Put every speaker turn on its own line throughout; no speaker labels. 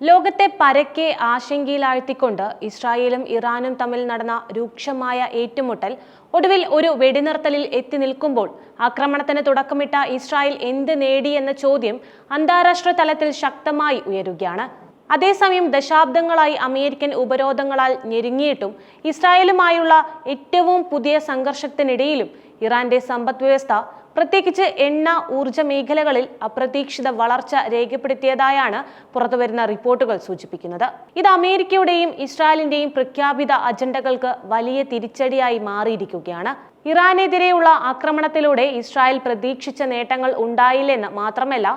ലോകത്തെ പരക്കെ ആശങ്കയിലാഴ്ത്തിക്കൊണ്ട് ഇസ്രായേലും ഇറാനും തമ്മിൽ നടന്ന രൂക്ഷമായ ഏറ്റുമുട്ടൽ ഒടുവിൽ ഒരു വെടിനിർത്തലിൽ എത്തി നിൽക്കുമ്പോൾ ആക്രമണത്തിന് തുടക്കമിട്ട ഇസ്രായേൽ എന്ത് നേടി എന്ന ചോദ്യം അന്താരാഷ്ട്ര തലത്തിൽ ശക്തമായി ഉയരുകയാണ്. അതേസമയം ദശാബ്ദങ്ങളായി അമേരിക്കൻ ഉപരോധങ്ങളാൽ ഞെരുങ്ങിയിട്ടും ഇസ്രായേലുമായുള്ള ഏറ്റവും പുതിയ സംഘർഷത്തിനിടയിലും ഇറാന്റെ സമ്പദ് വ്യവസ്ഥ പ്രത്യേകിച്ച് എണ്ണ ഊർജ മേഖലകളിൽ അപ്രതീക്ഷിത വളർച്ച രേഖപ്പെടുത്തിയതായാണ് പുറത്തുവരുന്ന റിപ്പോർട്ടുകൾ സൂചിപ്പിക്കുന്നത്. ഇത് അമേരിക്കയുടെയും ഇസ്രായേലിന്റെയും പ്രഖ്യാപിത അജണ്ടകൾക്ക് വലിയ തിരിച്ചടിയായി മാറിയിരിക്കുകയാണ്. ഇറാനെതിരെയുള്ള ആക്രമണത്തിലൂടെ ഇസ്രായേൽ പ്രതീക്ഷിച്ച നേട്ടങ്ങൾ ഉണ്ടായില്ലെന്ന് മാത്രമല്ല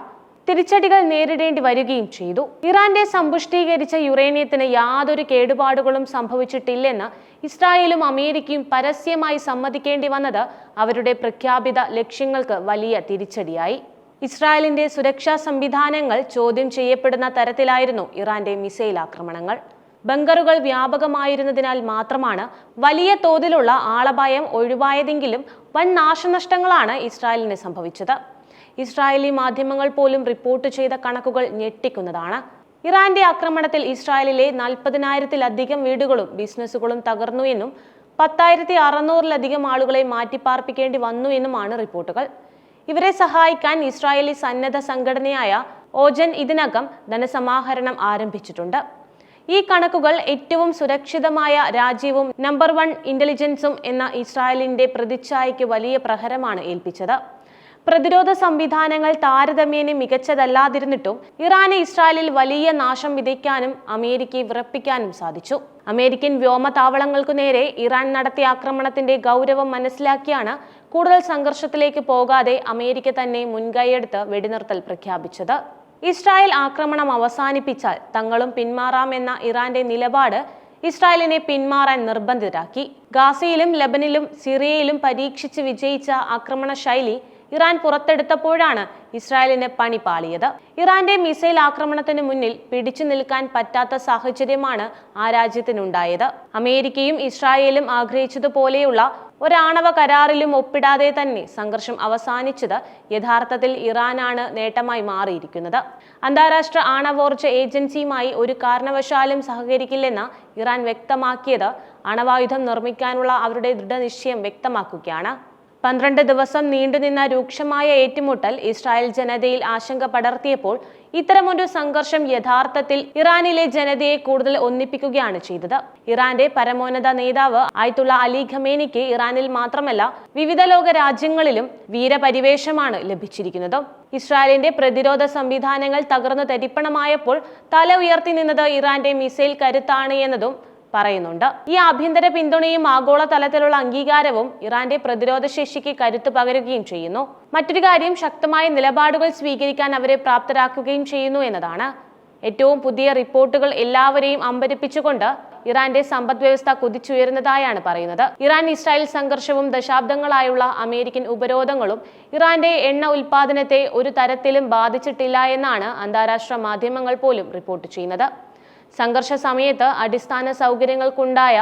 തിരിച്ചടികൾ നേരിടേണ്ടി വരികയും ചെയ്തു. ഇറാന്റെ സമ്പുഷ്ടീകരിച്ച യുറേനിയത്തിന് യാതൊരു കേടുപാടുകളും സംഭവിച്ചിട്ടില്ലെന്ന് ഇസ്രായേലും അമേരിക്കയും പരസ്യമായി സമ്മതിക്കേണ്ടി വന്നത് അവരുടെ പ്രഖ്യാപിത ലക്ഷ്യങ്ങൾക്ക് വലിയ തിരിച്ചടിയായി. ഇസ്രായേലിന്റെ സുരക്ഷാ സംവിധാനങ്ങൾ ചോദ്യം ചെയ്യപ്പെടുന്ന തരത്തിലായിരുന്നു ഇറാന്റെ മിസൈൽ ആക്രമണങ്ങൾ. ബങ്കറുകൾ വ്യാപകമായിരുന്നതിനാൽ മാത്രമാണ് വലിയ തോതിലുള്ള ആളപായം ഒഴിവായതെങ്കിലും വൻ നാശനഷ്ടങ്ങളാണ് ഇസ്രായേലിന് സംഭവിച്ചത്. ഇസ്രായേലി മാധ്യമങ്ങൾ പോലും റിപ്പോർട്ട് ചെയ്ത കണക്കുകൾ ഞെട്ടിക്കുന്നതാണ്. ഇറാന്റെ ആക്രമണത്തിൽ ഇസ്രായേലിലെ നാൽപ്പതിനായിരത്തിലധികം വീടുകളും ബിസിനസ്സുകളും തകർന്നു എന്നും പത്തായിരത്തി അറുന്നൂറിലധികം ആളുകളെ മാറ്റിപ്പാർപ്പിക്കേണ്ടി വന്നു എന്നുമാണ് റിപ്പോർട്ടുകൾ. ഇവരെ സഹായിക്കാൻ ഇസ്രായേലി സന്നദ്ധ സംഘടനയായ ഓജൻ ഇതിനകം ധനസമാഹരണം ആരംഭിച്ചിട്ടുണ്ട്. ഈ കണക്കുകൾ ഏറ്റവും സുരക്ഷിതമായ രാജ്യവും നമ്പർ വൺ ഇന്റലിജൻസും എന്ന ഇസ്രായേലിന്റെ പ്രതിച്ഛായയ്ക്ക് വലിയ പ്രഹരമാണ് ഏൽപ്പിച്ചത്. പ്രതിരോധ സംവിധാനങ്ങൾ താരതമ്യേന മികച്ചതല്ലാതിരുന്നിട്ടും ഇറാന് ഇസ്രായേലിൽ വലിയ നാശം വിതയ്ക്കാനും അമേരിക്കയെ വിറപ്പിക്കാനും സാധിച്ചു. അമേരിക്കൻ വ്യോമതാവളങ്ങൾക്കു നേരെ ഇറാൻ നടത്തിയ ആക്രമണത്തിന്റെ ഗൗരവം മനസ്സിലാക്കിയാണ് കൂടുതൽ സംഘർഷത്തിലേക്ക് പോകാതെ അമേരിക്ക തന്നെ മുൻകൈയെടുത്ത് വെടിനിർത്തൽ പ്രഖ്യാപിച്ചത്. ഇസ്രായേൽ ആക്രമണം അവസാനിപ്പിച്ചാൽ തങ്ങളും പിന്മാറാമെന്ന ഇറാന്റെ നിലപാട് ഇസ്രായേലിനെ പിന്മാറാൻ നിർബന്ധിതരാക്കി. ഗാസയിലും ലബനിലും സിറിയയിലും പരീക്ഷിച്ച് വിജയിച്ച ആക്രമണ ശൈലി ഇറാൻ പുറത്തെടുത്തപ്പോഴാണ് ഇസ്രായേലിന് പണി പാളിയത്. ഇറാന്റെ മിസൈൽ ആക്രമണത്തിന് മുന്നിൽ പിടിച്ചു നിൽക്കാൻ പറ്റാത്ത സാഹചര്യമാണ് ആ രാജ്യത്തിനുണ്ടായത്. അമേരിക്കയും ഇസ്രായേലും ആഗ്രഹിച്ചതുപോലെയുള്ള ഒരാണവ കരാറിലും ഒപ്പിടാതെ തന്നെ സംഘർഷം അവസാനിച്ചത് യഥാർത്ഥത്തിൽ ഇറാനാണ് നേട്ടമായി മാറിയിരിക്കുന്നത്. അന്താരാഷ്ട്ര ആണവോർജ ഏജൻസിയുമായി ഒരു കാരണവശാലും സഹകരിക്കില്ലെന്ന് ഇറാൻ വ്യക്തമാക്കിയത്. അണവായുധം നിർമ്മിക്കാനുള്ള അവരുടെ ദൃഢനിശ്ചയം വ്യക്തമാക്കുകയാണ്. പന്ത്രണ്ട് ദിവസം നീണ്ടുനിന്ന രൂക്ഷമായ ഏറ്റുമുട്ടൽ ഇസ്രായേൽ ജനതയിൽ ആശങ്ക പടർത്തിയപ്പോൾ ഇത്തരമൊരു സംഘർഷം യഥാർത്ഥത്തിൽ ഇറാനിലെ ജനതയെ കൂടുതൽ ഒന്നിപ്പിക്കുകയാണ് ചെയ്തത്. ഇറാന്റെ പരമോന്നത നേതാവ് ആയിട്ടുള്ള അലി ഖമേനിക്ക് ഇറാനിൽ മാത്രമല്ല വിവിധ ലോക രാജ്യങ്ങളിലും വീരപരിവേഷമാണ് ലഭിച്ചിരിക്കുന്നത്. ഇസ്രായേലിന്റെ പ്രതിരോധ സംവിധാനങ്ങൾ തകർന്നു തരിപ്പണമായപ്പോൾ തല ഉയർത്തി നിന്നത് ഇറാന്റെ മിസൈൽ കരുത്താണ് എന്നതും പറയുന്നുണ്ട്. ഈ ആഭ്യന്തര പിന്തുണയും ആഗോള തലത്തിലുള്ള അംഗീകാരവും ഇറാന്റെ പ്രതിരോധ ശേഷിക്ക് കരുത്ത് പകരുകയും ചെയ്യുന്നു. മറ്റൊരു കാര്യം ശക്തമായ നിലപാടുകൾ സ്വീകരിക്കാൻ അവരെ പ്രാപ്തരാക്കുകയും ചെയ്യുന്നു എന്നതാണ്. ഏറ്റവും പുതിയ റിപ്പോർട്ടുകൾ എല്ലാവരെയും അമ്പരിപ്പിച്ചുകൊണ്ട് ഇറാന്റെ സമ്പദ് വ്യവസ്ഥ കുതിച്ചുയരുന്നതായാണ് പറയുന്നത്. ഇറാൻ ഇസ്രായേൽ സംഘർഷവും ദശാബ്ദങ്ങളായുള്ള അമേരിക്കൻ ഉപരോധങ്ങളും ഇറാന്റെ എണ്ണ ഉൽപാദനത്തെ ഒരു തരത്തിലും ബാധിച്ചിട്ടില്ല എന്നാണ് അന്താരാഷ്ട്ര മാധ്യമങ്ങൾ പോലും റിപ്പോർട്ട് ചെയ്യുന്നത്. സംഘർഷ സമയത്ത് അടിസ്ഥാന സൗകര്യങ്ങൾക്കുണ്ടായ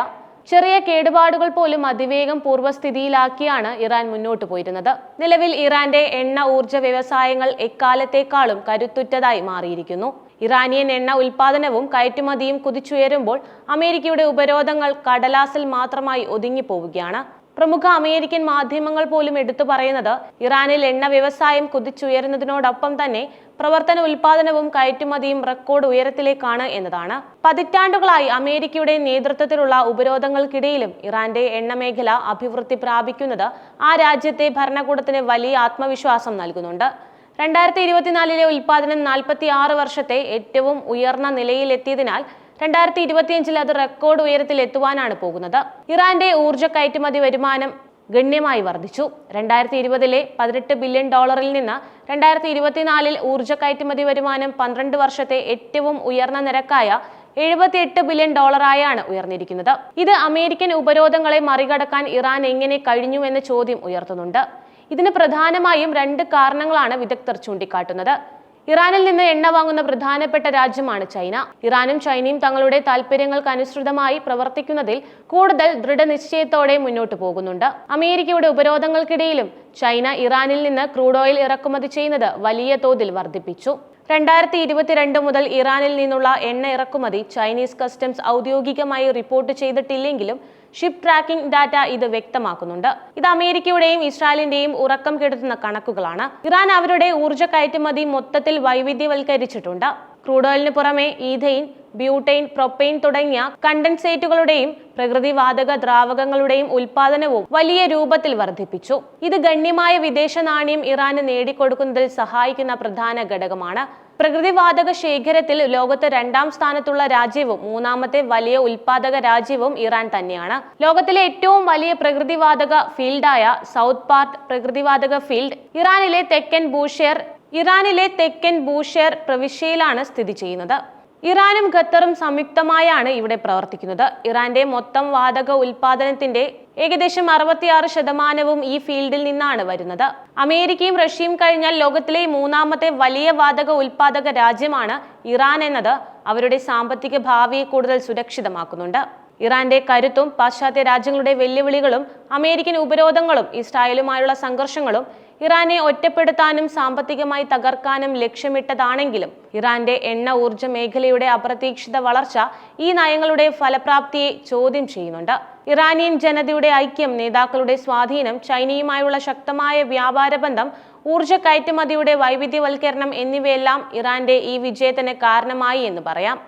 ചെറിയ കേടുപാടുകൾ പോലും അതിവേഗം പൂർവസ്ഥിതിയിലാക്കിയാണ് ഇറാൻ മുന്നോട്ട് പോയിരുന്നത്. നിലവിൽ ഇറാന്റെ എണ്ണ ഊർജ വ്യവസായങ്ങൾ എക്കാലത്തേക്കാളും കരുത്തുറ്റതായി മാറിയിരിക്കുന്നു. ഇറാനിയൻ എണ്ണ ഉൽപാദനവും കയറ്റുമതിയും കുതിച്ചുയരുമ്പോൾ അമേരിക്കയുടെ ഉപരോധങ്ങൾ കടലാസിൽ മാത്രമായി ഒതുങ്ങിപ്പോവുകയാണ്. പ്രമുഖ അമേരിക്കൻ മാധ്യമങ്ങൾ പോലും എടുത്തു പറയുന്നത് ഇറാനിൽ എണ്ണ വ്യവസായം കുതിച്ചുയരുന്നതിനോടൊപ്പം തന്നെ പ്രവർത്തന ഉൽപാദനവും കയറ്റുമതിയും റെക്കോർഡ് ഉയരത്തിലേക്കാണ് എന്നതാണ്. പതിറ്റാണ്ടുകളായി അമേരിക്കയുടെ നേതൃത്വത്തിലുള്ള ഉപരോധങ്ങൾക്കിടയിലും ഇറാന്റെ എണ്ണ മേഖല അഭിവൃദ്ധി പ്രാപിക്കുന്നത് ആ രാജ്യത്തെ ഭരണകൂടത്തിന് വലിയ ആത്മവിശ്വാസം നൽകുന്നുണ്ട്. രണ്ടായിരത്തി ഇരുപത്തിനാലിലെ ഉൽപാദനം നാൽപ്പത്തി ആറ് വർഷത്തെ ഏറ്റവും ഉയർന്ന നിലയിലെത്തിയതിനാൽ രണ്ടായിരത്തി ഇരുപത്തിയഞ്ചിൽ അത് റെക്കോർഡ് ഉയരത്തിൽ എത്തുവാനാണ് പോകുന്നത്. ഇറാന്റെ ഊർജ കയറ്റുമതി വരുമാനം ഗണ്യമായി വർദ്ധിച്ചു. രണ്ടായിരത്തി ഇരുപതിലെ പതിനെട്ട് ബില്യൺ ഡോളറിൽ നിന്ന് രണ്ടായിരത്തി ഇരുപത്തിനാലിൽ ഊർജ കയറ്റുമതി വരുമാനം പന്ത്രണ്ട് വർഷത്തെ ഏറ്റവും ഉയർന്ന നിരക്കായ എഴുപത്തിയെട്ട് ബില്യൺ ഡോളറായാണ് ഉയർന്നിരിക്കുന്നത്. ഇത് അമേരിക്കൻ ഉപരോധങ്ങളെ മറികടക്കാൻ ഇറാൻ എങ്ങനെ കഴിഞ്ഞു എന്ന ചോദ്യം ഉയർത്തുന്നുണ്ട്. ഇതിന് പ്രധാനമായും രണ്ട് കാരണങ്ങളാണ് വിദഗ്ധർ ചൂണ്ടിക്കാട്ടുന്നത്. ഇറാനിൽ നിന്ന് എണ്ണ വാങ്ങുന്ന പ്രധാനപ്പെട്ട രാജ്യമാണ് ചൈന. ഇറാനും ചൈനയും തങ്ങളുടെ താൽപര്യങ്ങൾക്ക് അനുസൃതമായി പ്രവർത്തിക്കുന്നതിൽ കൂടുതൽ ദൃഢനിശ്ചയത്തോടെ മുന്നോട്ട് പോകുന്നുണ്ട്. അമേരിക്കയുടെ ഉപരോധങ്ങൾക്കിടയിലും ചൈന ഇറാനിൽ നിന്ന് ക്രൂഡ് ഓയിൽ ഇറക്കുമതി ചെയ്യുന്നത് വലിയ തോതിൽ വർദ്ധിപ്പിച്ചു. രണ്ടായിരത്തി ഇരുപത്തിരണ്ട് മുതൽ ഇറാനിൽ നിന്നുള്ള എണ്ണ ഇറക്കുമതി ചൈനീസ് കസ്റ്റംസ് ഔദ്യോഗികമായി റിപ്പോർട്ട് ചെയ്തിട്ടില്ലെങ്കിലും ഷിപ്പ് ട്രാക്കിംഗ് ഡാറ്റ ഇത് വ്യക്തമാക്കുന്നുണ്ട്. ഇത് അമേരിക്കയുടെയും ഇസ്രായേലിന്റെയും ഉറക്കം കെടുത്തുന്ന കണക്കുകളാണ്. ഇറാൻ അവരുടെ ഊർജ കയറ്റുമതി മൊത്തത്തിൽ വൈവിധ്യവൽക്കരിച്ചിട്ടുണ്ട്. ക്രൂഡ് ഓയിലിന് പുറമെ ഈഥെയിൻ ബ്യൂട്ടെയിൻ പ്രൊപ്പെയിൻ തുടങ്ങിയ കണ്ടൻസേറ്റുകളുടെയും പ്രകൃതിവാതക ദ്രാവകങ്ങളുടെയും ഉൽപാദനവും വലിയ രൂപത്തിൽ വർദ്ധിപ്പിച്ചു. ഇത് ഗണ്യമായ വിദേശ നാണ്യം ഇറാന് നേടിക്കൊടുക്കുന്നതിൽ സഹായിക്കുന്ന പ്രധാന ഘടകമാണ്. പ്രകൃതിവാതക ശേഖരത്തിൽ ലോകത്ത് രണ്ടാം സ്ഥാനത്തുള്ള രാജ്യവും മൂന്നാമത്തെ വലിയ ഉൽപാദക രാജ്യവും ഇറാൻ തന്നെയാണ്. ലോകത്തിലെ ഏറ്റവും വലിയ പ്രകൃതിവാതക ഫീൽഡായ സൗത്ത് പാർട്ട് പ്രകൃതിവാതക ഫീൽഡ് ഇറാനിലെ തെക്കൻ ബൂഷേർ ഇറാനിലെ തെക്കൻ ബൂഷേർ പ്രവിശ്യയിലാണ് സ്ഥിതി ചെയ്യുന്നത്. ഇറാനും ഖത്തറും സംയുക്തമായാണ് ഇവിടെ പ്രവർത്തിക്കുന്നത്. ഇറാന്റെ മൊത്തം വാതക ഉൽപാദനത്തിന്റെ ഏകദേശം അറുപത്തിയാറ് ശതമാനവും ഈ ഫീൽഡിൽ നിന്നാണ് വരുന്നത്. അമേരിക്കയും റഷ്യയും കഴിഞ്ഞാൽ ലോകത്തിലെ മൂന്നാമത്തെ വലിയ വാതക ഉൽപാദക രാജ്യമാണ് ഇറാൻ എന്നത്. അവരുടെ സാമ്പത്തിക ഭാവിയെ കൂടുതൽ സുരക്ഷിതമാക്കുന്നുണ്ട്. ഇറാന്റെ കരുത്തും പാശ്ചാത്യ രാജ്യങ്ങളുടെ വെല്ലുവിളികളും അമേരിക്കൻ ഉപരോധങ്ങളും ഇസ്രായേലുമായുള്ള സംഘർഷങ്ങളും ഇറാനെ ഒറ്റപ്പെടുത്താനും സാമ്പത്തികമായി തകർക്കാനും ലക്ഷ്യമിട്ടതാണെങ്കിലും ഇറാന്റെ എണ്ണ ഊർജ മേഖലയുടെ അപ്രതീക്ഷിത വളർച്ച ഈ നയങ്ങളുടെ ഫലപ്രാപ്തിയെ ചോദ്യം ചെയ്യുന്നുണ്ട്. ഇറാനിയൻ ജനതയുടെ ഐക്യം നേതാക്കളുടെ സ്വാധീനം ചൈനയുമായുള്ള ശക്തമായ വ്യാപാര ബന്ധം ഊർജ കയറ്റുമതിയുടെ വൈവിധ്യവൽക്കരണം എന്നിവയെല്ലാം ഇറാന്റെ ഈ വിജയത്തിന് കാരണമായി എന്ന് പറയാം.